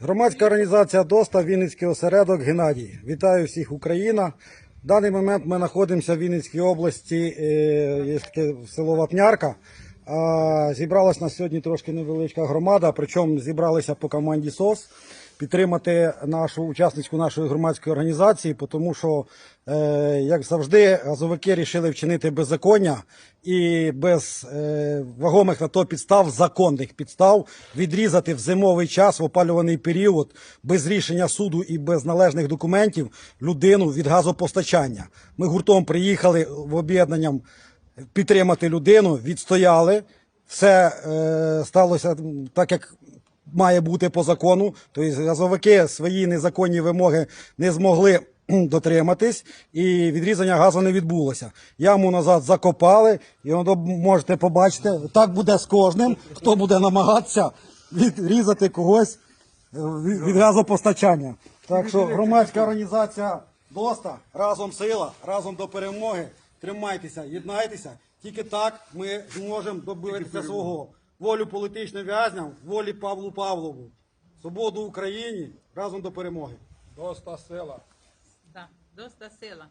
Громадська організація ДОСТА, Вінницький осередок Геннадій. Вітаю всіх Україна. В даний момент ми знаходимося в Вінницькій області, е, є таке село Вапнярка. Зібралась на сьогодні трошки невеличка громада, причому зібралися по команді СОС підтримати нашу учасницьку нашої громадської організації, тому що, е, як завжди, газовики рішили вчинити беззаконня і без е, вагомих на то підстав, законних підстав, відрізати в зимовий час, в опалюваний період, без рішення суду і без належних документів людину від газопостачання. Ми гуртом приїхали в об'єднанням підтримати людину, відстояли. Все е, сталося так, як має бути по закону. Тобто газовики свої незаконні вимоги не змогли дотриматись, і відрізання газу не відбулося. Яму назад закопали, і воно можете побачити, так буде з кожним, хто буде намагатися відрізати когось е, від газопостачання. Так що громадська організація ДОСТА разом сила, разом до перемоги. Тримайтеся, єднайтеся. Тільки так ми зможемо добитися свого. Волю політичним в'язням, волі Павлу Павлову. Свободу Україні разом до перемоги. Доста сила. Да, доста сила.